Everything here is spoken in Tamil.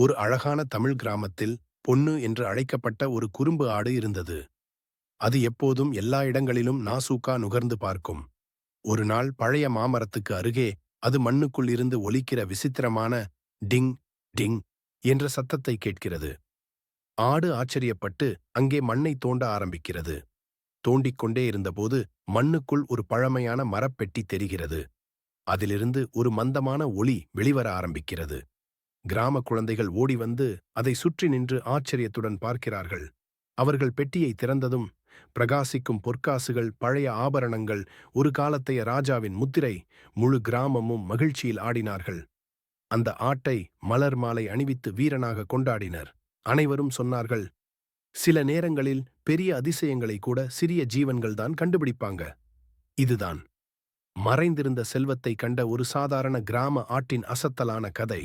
ஒரு அழகான தமிழ் கிராமத்தில் பொன்னு என்று அழைக்கப்பட்ட ஒரு குறும்பு ஆடு இருந்தது. அது எப்போதும் எல்லா இடங்களிலும் நாசூக்கா நுகர்ந்து பார்க்கும். ஒரு நாள் பழைய மாமரத்துக்கு அருகே அது மண்ணுக்குள் இருந்து ஒலிக்கிற விசித்திரமான டிங் டிங் என்ற சத்தத்தை கேட்கிறது. ஆடு ஆச்சரியப்பட்டு அங்கே மண்ணை தோண்ட ஆரம்பிக்கிறது. தோண்டிக் கொண்டே இருந்தபோது மண்ணுக்குள் ஒரு பழமையான மரப்பெட்டி தெரிகிறது. அதிலிருந்து ஒரு மந்தமான ஒளி வெளிவர ஆரம்பிக்கிறது. கிராம குழந்தைகள் ஓடி வந்து அதை சுற்றி நின்று ஆச்சரியத்துடன் பார்க்கிறார்கள். அவர்கள் பெட்டியை திறந்ததும் பிரகாசிக்கும் பொற்காசுகள் பழைய ஆபரணங்கள் ஒரு காலத்தைய ராஜாவின் முத்திரை முழு கிராமமும் மகிழ்ச்சியில் ஆடினார்கள். அந்த ஆட்டை மலர் மாலை அணிவித்து வீரனாக கொண்டாடினர். அனைவரும் சொன்னார்கள் சில நேரங்களில் பெரிய அதிசயங்களை கூட சிறிய ஜீவன்கள்தான் கண்டுபிடிப்பாங்க. இதுதான். மறைந்திருந்த செல்வத்தை கண்ட ஒரு சாதாரண கிராம ஆட்டின் அசத்தலான கதை.